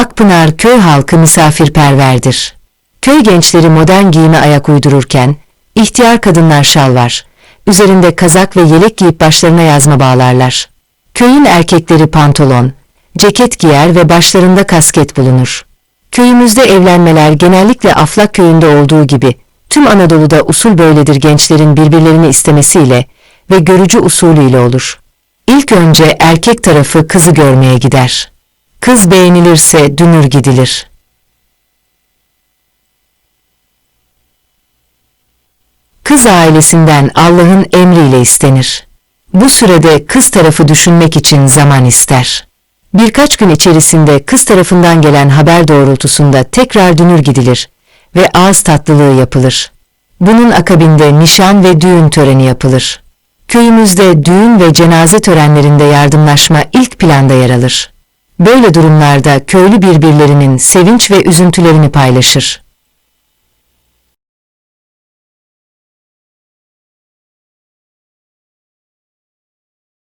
Akpınar köy halkı misafirperverdir. Köy gençleri modern giyime ayak uydururken, ihtiyar kadınlar şal var. Üzerinde kazak ve yelek giyip başlarına yazma bağlarlar. Köyün erkekleri pantolon, ceket giyer ve başlarında kasket bulunur. Köyümüzde evlenmeler genellikle Aflak köyünde olduğu gibi, tüm Anadolu'da usul böyledir gençlerin birbirlerini istemesiyle ve görücü usulüyle olur. İlk önce erkek tarafı kızı görmeye gider. Kız beğenilirse dünür gidilir. Kız ailesinden Allah'ın emriyle istenir. Bu sürede kız tarafı düşünmek için zaman ister. Birkaç gün içerisinde kız tarafından gelen haber doğrultusunda tekrar dünür gidilir ve ağız tatlılığı yapılır. Bunun akabinde nişan ve düğün töreni yapılır. Köyümüzde düğün ve cenaze törenlerinde yardımlaşma ilk planda yer alır. Böyle durumlarda köylü birbirlerinin sevinç ve üzüntülerini paylaşır.